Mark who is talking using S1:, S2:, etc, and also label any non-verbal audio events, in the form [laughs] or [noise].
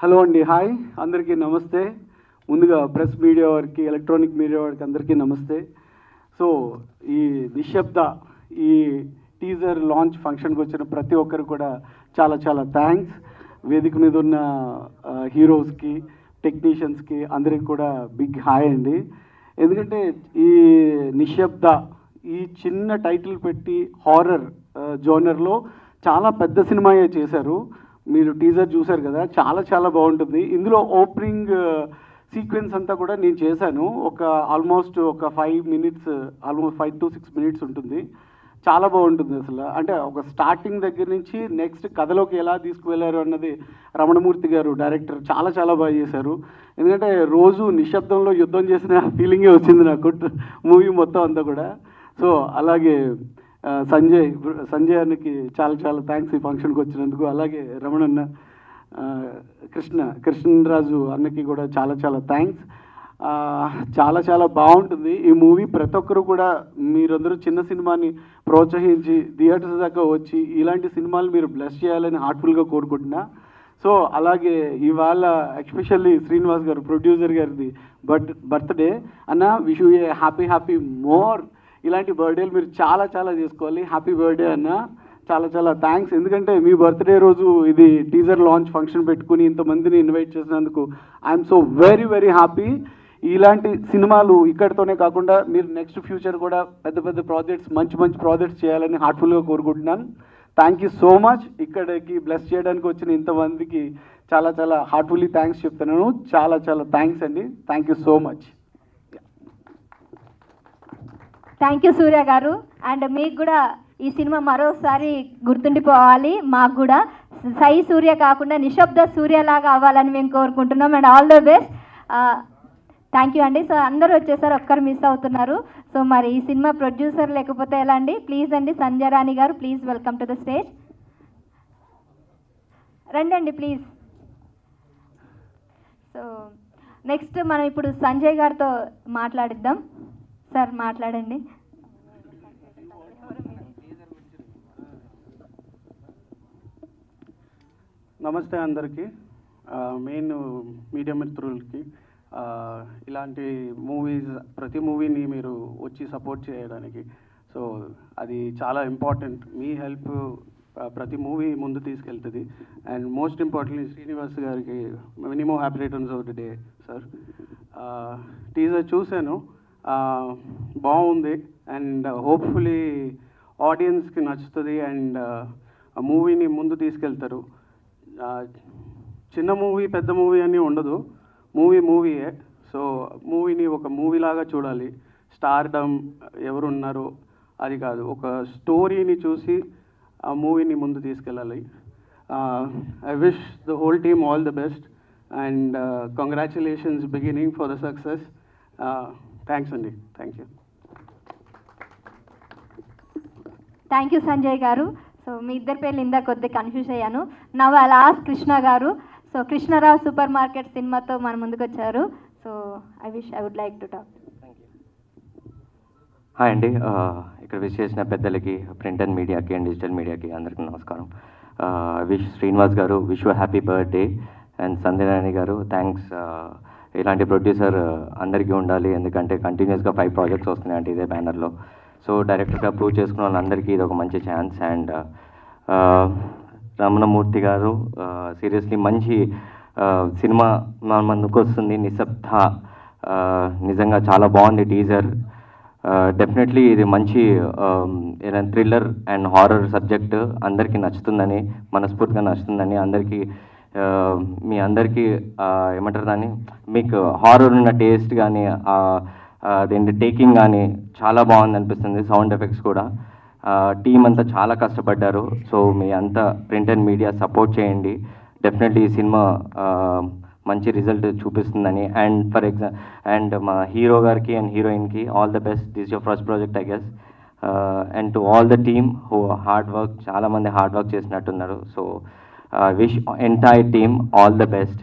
S1: Hello అండి hi. అందరికీ నమస్తే. ముందుగా ప్రెస్ మీడియా వారికి ఎలక్ట్రానిక్ మీడియా వారికి అందరికీ నమస్తే. సో ఈ నిశ్శబ్ద ఈ టీజర్ లాంచ్ ఫంక్షన్కి వచ్చిన ప్రతి ఒక్కరు కూడా చాలా చాలా థ్యాంక్స్. వేదిక మీద ఉన్న హీరోస్కి టెక్నీషియన్స్కి అందరికి కూడా బిగ్ హాయ్ అండి. ఎందుకంటే ఈ నిశ్శబ్ద ఈ చిన్న టైటిల్ పెట్టి హారర్ జోనర్లో చాలా పెద్ద సినిమాయే చేశారు. మీరు టీజర్ చూశారు కదా చాలా చాలా బాగుంటుంది. ఇందులో ఓపెనింగ్ సీక్వెన్స్ uh, అంతా కూడా నేను చేశాను. ఒక ఆల్మోస్ట్ ఒక five minutes almost five to six minutes ఉంటుంది. చాలా బాగుంటుంది అసలు. అంటే ఒక స్టార్టింగ్ దగ్గర నుంచి నెక్స్ట్ కథలోకి ఎలా తీసుకువెళ్ళారు అన్నది రమణమూర్తి గారు డైరెక్టర్ చాలా చాలా బాగా చేశారు. ఎందుకంటే రోజు నిశ్శబ్దంలో యుద్ధం చేసిన [laughs] ఫీలింగే వచ్చింది నాకు మూవీ మొత్తం అంతా కూడా. సో అలాగే సంజయ్ సంజయ్ అన్నకి చాలా చాలా థ్యాంక్స్ ఈ ఫంక్షన్కి వచ్చినందుకు. అలాగే రమణన్న కృష్ణ కృష్ణరాజు అన్నకి కూడా చాలా చాలా థ్యాంక్స్ చాలా చాలా బాగుంటుంది ఈ మూవీ ప్రతి ఒక్కరు కూడా మీరందరూ చిన్న సినిమాని ప్రోత్సహించి థియేటర్స్ దాకా వచ్చి ఇలాంటి సినిమాలు మీరు బ్లెస్ చేయాలని హార్ట్ఫుల్గా కోరుకుంటున్నా. సో అలాగే ఇవాళ ఎస్పెషల్లీ శ్రీనివాస్ గారు ప్రొడ్యూసర్ గారిది బర్త్ బర్త్డే అన్న wish a happy happy more ఇలాంటి బర్త్డేలు మీరు చాలా చాలా చేసుకోవాలి హ్యాపీ బర్త్డే అన్న. చాలా చాలా థ్యాంక్స్. ఎందుకంటే మీ బర్త్డే రోజు ఇది టీజర్ లాంచ్ ఫంక్షన్ పెట్టుకుని ఇంతమందిని ఇన్వైట్ చేసినందుకు I'm so very very happy. ఇలాంటి సినిమాలు ఇక్కడితోనే కాకుండా మీరు నెక్స్ట్ ఫ్యూచర్ కూడా పెద్ద పెద్ద ప్రాజెక్ట్స్ మంచి మంచి ప్రాజెక్ట్స్ చేయాలని హార్ట్ఫుల్గా కోరుకుంటున్నాను. థ్యాంక్ యూ సో మచ్ ఇక్కడికి బ్లెస్ చేయడానికి వచ్చిన ఇంతమందికి చాలా చాలా హార్ట్ఫుల్లీ థ్యాంక్స్ చెప్తున్నాను. చాలా చాలా థ్యాంక్స్ అండి. Thank you so much
S2: thank you Surya గారు. అండ్ మీకు కూడా ఈ సినిమా మరోసారి గుర్తుండిపోవాలి. మాకు కూడా సై సూర్య కాకుండా నిశ్శబ్ద సూర్యలాగా అవ్వాలని మేము కోరుకుంటున్నాం. And all the best thank you అండి. సో అందరూ వచ్చేసారు. ఒక్కరు మిస్ అవుతున్నారు. సో మరి ఈ సినిమా ప్రొడ్యూసర్ లేకపోతే ఎలా అండి? ప్లీజ్ అండి సంజయ్ రాణి గారు please welcome to the stage రండి ప్లీజ్ సో నెక్స్ట్ మనం ఇప్పుడు సంజయ్ గారితో మాట్లాడిద్దాం. సార్ మాట్లాడండి.
S1: నమస్తే అందరికీ. మెయిన్ మీడియా మిత్రులకి ఇలాంటి మూవీస్ ప్రతి మూవీని మీరు వచ్చి సపోర్ట్ చేయడానికి. సో అది చాలా ఇంపార్టెంట్. మీ హెల్ప్ ప్రతి మూవీ ముందు తీసుకెళ్తుంది. అండ్ మోస్ట్ ఇంపార్టెంట్ శ్రీనివాస్ గారికి minimum happy returns of day sir. Teaser చూశాను. బాగుంది. అండ్ హోప్ఫుల్లీ ఆడియన్స్కి నచ్చుతుంది. అండ్ ఆ మూవీని ముందు తీసుకెళ్తారు. చిన్న మూవీ పెద్ద మూవీ అని ఉండదు. మూవీ మూవీయే. సో మూవీని ఒక మూవీ లాగా చూడాలి. స్టార్డమ్ ఎవరున్నారో అది కాదు. ఒక స్టోరీని చూసి ఆ మూవీని ముందు తీసుకెళ్ళాలి. I wish the whole team all the best. And congratulations beginning for the success. Thanks అండి. Thank you.
S2: Thank you Sanjay గారు. సో మీ ఇద్దరి పేర్లు ఇందా కొద్ది కన్ఫ్యూజ్ అయ్యాను. నవ్ లాస్ట్ కృష్ణ గారు. సో కృష్ణరావు సూపర్ మార్కెట్ సినిమాతో మన ముందుకు వచ్చారు. So I wish I would like to talk
S3: hi అండి. ఇక్కడ విష్ చేసిన పెద్దలకి ప్రింట్ అండ్ మీడియాకి అండ్ డిజిటల్ మీడియాకి అందరికీ నమస్కారం. విష్ శ్రీనివాస్ గారు wish happy birthday and Sandhyanarayana గారు థ్యాంక్స్ ఇలాంటి ప్రొడ్యూసర్ uh, అందరికీ ఉండాలి. ఎందుకంటే కంటిన్యూస్గా ఫైవ్ ప్రాజెక్ట్స్ వస్తున్నాయి అంటే ఇదే బ్యానర్లో సో డైరెక్టర్గా ప్రూవ్ చేసుకున్న వాళ్ళందరికీ ఇది ఒక మంచి chance and uh, uh, Ramanamurthy garu seriously మంచి సినిమా మన ముందుకు వస్తుంది. నిశ్శబ్ద నిజంగా చాలా బాగుంది టీజర్ డెఫినెట్లీ ఇది మంచి థ్రిల్లర్ అండ్ హారర్ సబ్జెక్ట్ అందరికీ నచ్చుతుందని మనస్ఫూర్తిగా నచ్చుతుందని అందరికీ మీ అందరికీ ఏమంటారు దాన్ని? మీకు హారర్ ఉన్న టేస్ట్ కానీ అదేంటి టేకింగ్ కానీ చాలా బాగుంది అనిపిస్తుంది సౌండ్ ఎఫెక్ట్స్ కూడా. టీం అంతా చాలా కష్టపడ్డారు. సో మీ అంతా ప్రింట్ అండ్ మీడియా సపోర్ట్ చేయండి. డెఫినెట్లీ ఈ సినిమా మంచి రిజల్ట్ చూపిస్తుందని. అండ్ ఫర్ ఎగ్జా అండ్ మా హీరో గారికి అండ్ హీరోయిన్కి all the best this your first project I guess and to all the team who hard work చాలామంది హార్డ్ వర్క్ చేసినట్టున్నారు. So wish entire team all the best